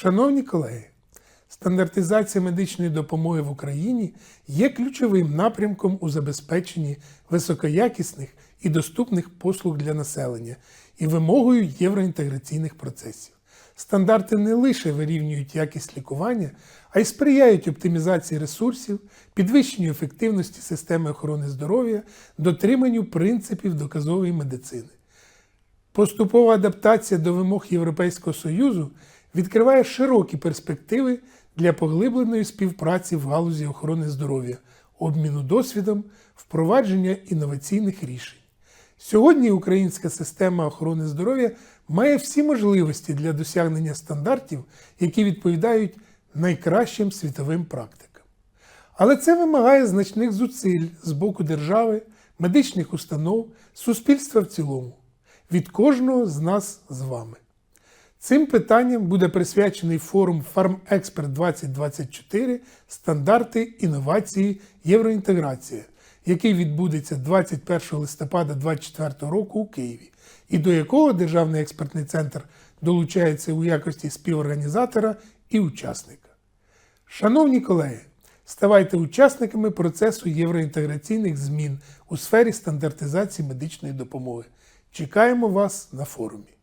Шановні колеги, стандартизація медичної допомоги в Україні є ключовим напрямком у забезпеченні високоякісних і доступних послуг для населення і вимогою євроінтеграційних процесів. Стандарти не лише вирівнюють якість лікування, а й сприяють оптимізації ресурсів, підвищенню ефективності системи охорони здоров'я, дотриманню принципів доказової медицини. Поступова адаптація до вимог Європейського Союзу відкриває широкі перспективи для поглибленої співпраці в галузі охорони здоров'я, обміну досвідом, впровадження інноваційних рішень. Сьогодні українська система охорони здоров'я має всі можливості для досягнення стандартів, які відповідають найкращим світовим практикам. Але це вимагає значних зусиль з боку держави, медичних установ, суспільства в цілому, від кожного з нас з вами. Цим питанням буде присвячений форум FarmExpert 2024 Стандарти, інновації, євроінтеграція, який відбудеться 21 листопада 2024 року у Києві, і до якого Державний експертний центр долучається у якості співорганізатора і учасника. Шановні колеги, ставайте учасниками процесу євроінтеграційних змін у сфері стандартизації медичної допомоги. Чекаємо вас на форумі.